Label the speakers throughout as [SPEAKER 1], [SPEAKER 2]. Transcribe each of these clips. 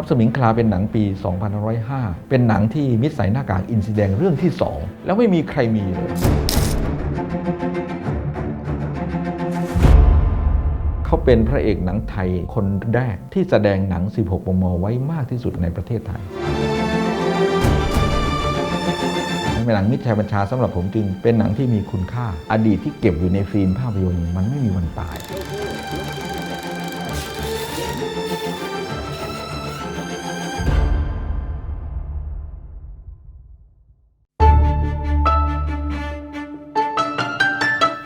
[SPEAKER 1] ทับสมิงคลาเป็นหนังปี 2505 เป็นหนังที่มิตรใส่หน้ากากอินซีแดงเรื่องที่ 2 แล้วไม่มีใครมีเลยเขาเป็นพระเอกหนังไทยคนแรกที่แสดงหนัง 16 มม ไว้มากที่สุดในประเทศไทยเป็นหนังมิตรชัยบัญชาสำหรับผมจึงเป็นหนังที่มีคุณค่า อดีตที่เก็บอยู่ในฟิล์มภาพยนตร์มันไม่มีวันตาย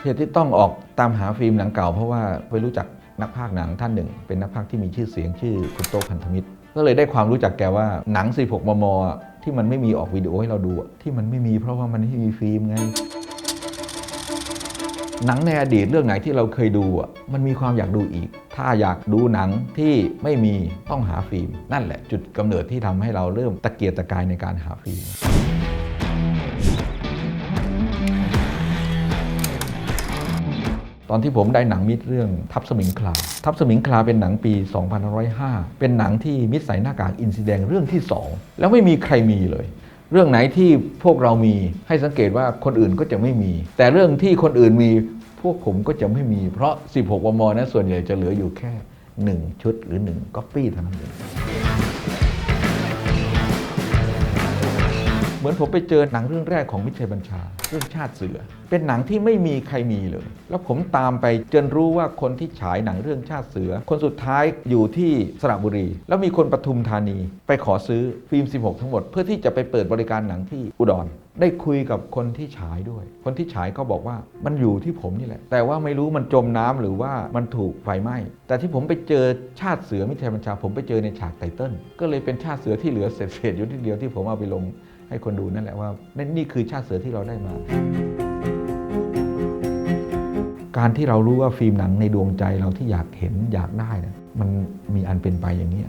[SPEAKER 1] เหตุที่ต้องออกตามหาฟิล์มหนังเก่า เพราะว่าไปรู้จักนักพากย์หนังท่านหนึ่ง เป็นนักพากย์ที่มีชื่อเสียงชื่อคุณโตพันธมิตร ก็เลยได้ความรู้จักแกว่าหนัง 16 มม ที่มันไม่มีออกวิดีโอให้เราดูที่มันไม่มีเพราะว่ามันไม่มีฟิล์มไงหนังในอดีตเรื่องไหนที่เราเคยดูอะมันมีความอยากดูอีก ถ้าอยากดูหนังที่ไม่มีต้องหาฟิล์ม นั่นแหละจุดกำเนิดที่ทำให้เราเริ่มตะเกียกตะกายในการหาฟิล์ม ตอนที่ผมได้หนังมิตรเรื่องทับสมิงคลา ทับสมิงคลาเป็นหนังปี 2505 เป็นหนังที่มิตรใส่หน้ากากอินซีแดงเรื่องที่ 2 แล้วไม่มีใครมีเลย เรื่องไหนที่พวกเรามีให้สังเกตว่าคนอื่นก็จะไม่มี แต่เรื่องที่คนอื่นมีพวกผมก็จะไม่มี เพราะ 16วมนั้นส่วนใหญ่จะเหลืออยู่แค่ 1 ชุดหรือ1ก๊อปปี้เท่านั้นเอง เหมือนผมไปเจอหนังเรื่องแรกของมิชัยบัญชา เรื่องชาติเสือ เป็นหนังที่ไม่มีใครมีเลย แล้วผมตามไปจนรู้ว่าคนที่ฉายหนังเรื่องชาติเสือ คนสุดท้ายอยู่ที่สระบุรี แล้วมีคนปทุมธานี ไปขอซื้อฟิล์ม 16 ทั้งหมด เพื่อที่จะไปเปิดบริการหนังที่อุดรได้คุยกับคนที่ฉายด้วย คนที่ฉายก็บอกว่ามันอยู่ที่ผมนี่แหละ แต่ว่าไม่รู้มันจมน้ำหรือว่ามันถูกไฟไหม้ แต่ที่ผมไปเจอชาติเสือมิชัยบัญชา ผมไปเจอในฉากไตเติ้ล ก็เลยเป็นชาติเสือที่เหลือเศษๆอยู่ที่เดียวที่ผมเอาไปลง ให้คนดูนั่นแหละว่านี่นี่คือชาติเสือที่เราได้มา การที่เรารู้ว่าฟิล์มหนังในดวงใจเราที่อยากเห็นอยากได้นะมันมีอันเป็นไปอย่างนี้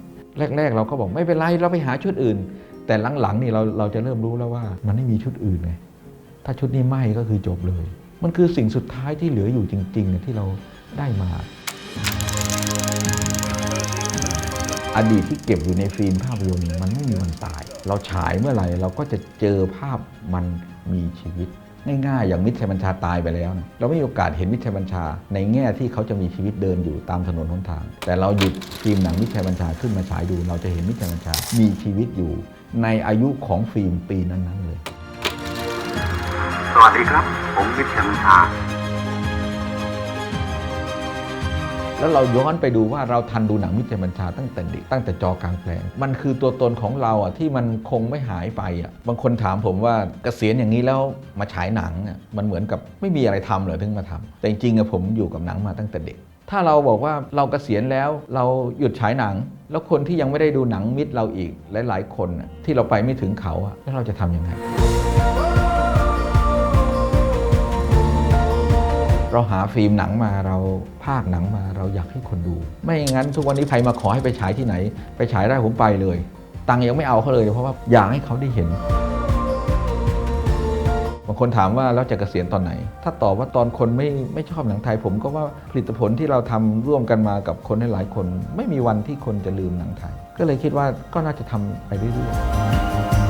[SPEAKER 1] แรก ๆ เราก็บอกไม่เป็นไรเราไปหาชุดอื่น แต่หลังๆนี่เราเราจะเริ่มรู้แล้วว่า มันไม่มีชุดอื่นไงถ้าชุดนี้ไหมก็คือจบเลย มันคือสิ่งสุดท้ายที่เหลืออยู่จริงๆเนี่ยที่เราได้มา อดีตที่เก็บอยู่ในฟิล์มภาพยนตร์มันไม่มีวันตาย เราฉายเมื่อไหร่เราก็จะเจอภาพมันมีชีวิต ง่ายๆ อย่างมิตรชัยบัญชาตายไปแล้วนะเราไม่มีโอกาสเห็นมิตรชัยบัญชา ในแง่ที่เขาจะมีชีวิตเดินอยู่ตามถนนหนทาง แต่เราหยิบฟิล์มหนังมิตรชัยบัญชาขึ้นมาฉายดู เราจะเห็นมิตรชัยบัญชา มีชีวิตอยู่ ในอายุของฟิล์มปีนั้นๆเลย
[SPEAKER 2] สวัสดีครับ ผมวิทย์ชัญชา
[SPEAKER 1] แล้วเราย้อนไปดูว่าเราทันดูหนังมิตรบัญชาตั้งแต่เด็กตั้งแต่จอกลางแปลง มันคือตัวตนของเราอะที่มันคงไม่หายไปอะบางคนถามผมว่าเกษียณอย่างนี้แล้วมาฉายหนังอะมันเหมือนกับไม่มีอะไรทำเหรอถึงมาทำแต่จริงๆอะผมอยู่กับหนังมาตั้งแต่เด็ก ถ้าเราบอกว่าเราเกษียณแล้วเราหยุดฉายหนัง แล้วคนที่ยังไม่ได้ดูหนังมิตรเราอีกหลาย ๆ คนน่ะที่เราไปไม่ถึงเขาอะแล้วเราจะทำยังไง เราหาฟิล์มหนังมาเราภาคหนังมาเราอยากให้คนดู ไม่งั้นทุกวันนี้ใครมาขอให้ไปฉายที่ไหน ไปฉายได้ผมไปเลย ตังค์ยังไม่เอาเขาเลย เพราะว่าอยากให้เขาได้เห็นบางคนถามว่าแล้วจะเกษียณตอนไหน ถ้าตอบว่าตอนคนไม่ไม่ชอบหนังไทย ผมก็ว่าผลิตผลที่เราทำร่วมกันมากับคนหลายคน ไม่มีวันที่คนจะลืมหนังไทย ก็เลยคิดว่าก็น่าจะทำไปเรื่อยๆ